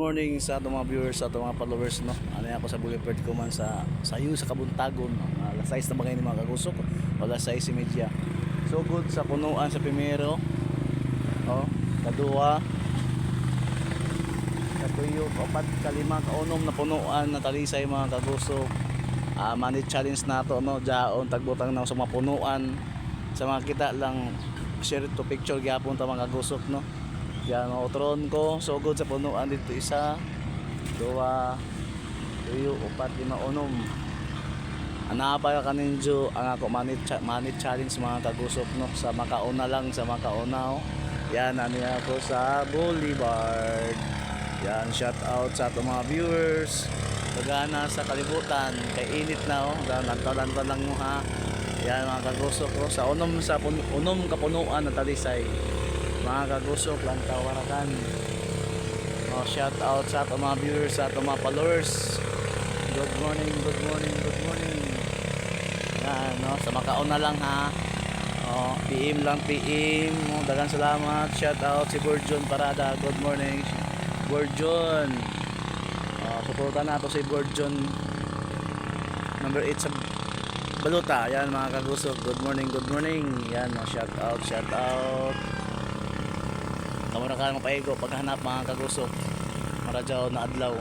morning sa atong mga viewers, sa atong mga followers, no? Ano ako sa Boulevard ko man sa sayo sa Kabuntagon, no? Uh, alas 6 na ba kayo mga kagusok? Alas 6 si media. So good sa punuan sa primero. Oh, kadua. Katuyo, kapat, kalima, kaunom na punuan na talisay mga kagusok. Ah, money challenge na to, no? Jaon, tagbutang na sa mga punuan. Sa mga kita lang, share to picture gyapon ta mga kagusok, no? Yan ang utron ko. So good sa punuan dito isa. Dua. Tuyo, upat, lima, unom. Anapa ka kaninjo ang ako manit, manit challenge mga kagusok no sa makauna lang sa makauna oh. Yan ano ako sa Boulevard. Yan shout out sa atong mga viewers. Pagana sa kalibutan kay init na oh. Lantaw-lantaw lang mo ha. Yan mga kagusok ko sa unom sa unom kapunuan na talisay mga kagusok lang tawarakan oh, shout out sa ato mga viewers sa ato mga followers. Good morning good morning good morning. Yan no? Sa makauna lang ha? Oh, PM lang PM oh, dagang salamat. Shout out si Borjon Parada. Good morning. Borjon oh, suportan nato si Borjon number 8 sa Baluta. Yan mga kagusok good morning good morning. Yan oh, shout out shout out Kamura ka mapaigo paghanap mga kagusok. Maradyaw na adlaw.